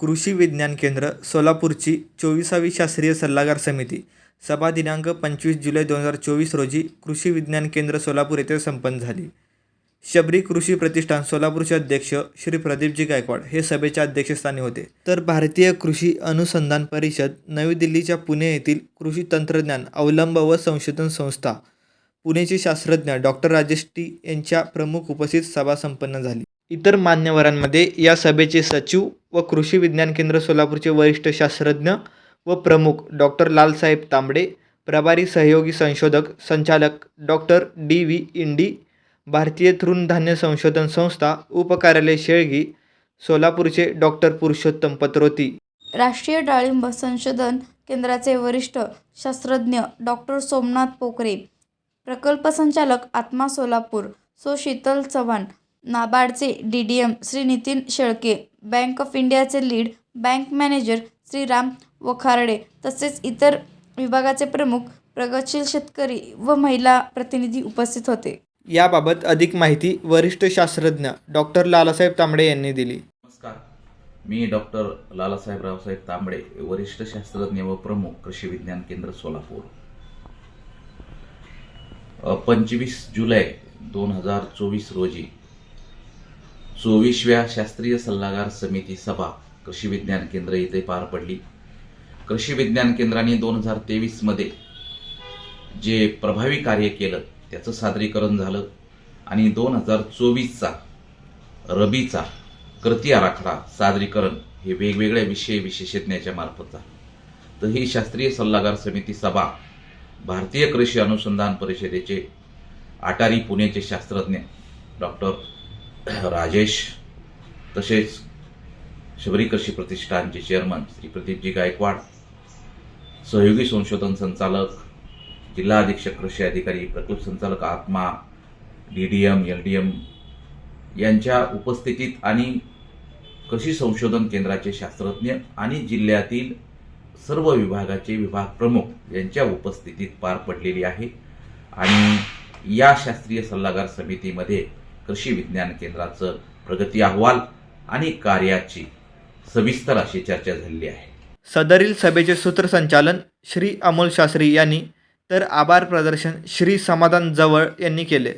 कृषी विज्ञान केंद्र सोलापूरची चोवीसावी शास्त्रीय सल्लागार समिती. सभा दिनांक पंचवीस जुलै दोन हजार चोवीस रोजी कृषी विज्ञान केंद्र सोलापूर येथे संपन्न झाली. शबरी कृषी प्रतिष्ठान सोलापूरचे अध्यक्ष श्री प्रदीपजी गायकवाड हे सभेच्या अध्यक्षस्थानी होते. तर भारतीय कृषी अनुसंधान परिषद नवी दिल्लीच्या पुणे येथील कृषी तंत्रज्ञान अवलंब व संशोधन संस्था पुणेचे शास्त्रज्ञ डॉक्टर राजेश टी यांच्या प्रमुख उपस्थित सभा संपन्न झाली. इतर मान्यवरांमध्ये या सभेचे सचिव व कृषी विज्ञान केंद्र सोलापूरचे वरिष्ठ शास्त्रज्ञ व प्रमुख डॉक्टर लालसाहेब तांबडे प्रभारी सहयोगी संशोधक संचालक डॉक्टर डी. व्ही. इंडी भारतीय तृणधान्य संशोधन संस्था उपकार्यालय शेळगी सोलापूरचे डॉक्टर पुरुषोत्तम पत्रोती. राष्ट्रीय डाळिंब संशोधन केंद्राचे वरिष्ठ शास्त्रज्ञ डॉक्टर सोमनाथ पोकरे प्रकल्प संचालक आत्मा सोलापूर सो शीतल चव्हाण नाबार्डचे D. D. M. Shri Nitin Shelke bank of इंडियाचे lead bank manager Shri Ram Wakharde तसेच इतर विभागाचे प्रमुख प्रगतशील शेतकरी व महिला प्रतिनिधी उपस्थित होते. याबाबत अधिक माहिती वरिष्ठ शास्त्रज्ञ डॉक्टर लालासाहेब तांबडे यांनी दिली. नमस्कार. मी डॉक्टर लालासाहेब रावसाहेब तांबडे वरिष्ठ शास्त्रज्ञ व प्रमुख कृषी विज्ञान केंद्र सोलापूर. पंचवीस जुलै दोन हजार चोवीस रोजी चोवीसव्या शास्त्रीय सल्लागार समिती सभा कृषी विज्ञान केंद्र इथे पार पडली. कृषी विज्ञान केंद्राने दोन हजार तेवीसमध्ये जे प्रभावी कार्य केलं त्याचं सादरीकरण झालं आणि दोन हजार चोवीसचा रबीचा कृती आराखडा सादरीकरण हे वेगवेगळ्या विषय विशेषज्ञाच्या मार्फत झालं. तर ही शास्त्रीय सल्लागार समिती सभा भारतीय कृषी अनुसंधान परिषदेचे आटारी पुणेचे शास्त्रज्ञ डॉक्टर राजेश तसेच शबरी कृषी प्रतिष्ठानचे चेअरमन श्री प्रदीपजी गायकवाड सहयोगी संशोधन संचालक जिल्हा अधीक्षक कृषी अधिकारी प्रकल्प संचालक आत्मा D D M L D M यांच्या उपस्थितीत आणि कृषी संशोधन केंद्राचे शास्त्रज्ञ आणि जिल्ह्यातील सर्व विभागाचे विभाग प्रमुख यांच्या उपस्थितीत पार पडलेली आहे. आणि या शास्त्रीय सल्लागार समितीमध्ये कृषी विज्ञान केंद्राचं प्रगती अहवाल आणि कार्याची सविस्तर अशी चर्चा झालेली आहे. सदरील सभेचे सूत्रसंचालन श्री अमोल शास्त्री यांनी तर आभार प्रदर्शन श्री समाधान जवळ यांनी केले.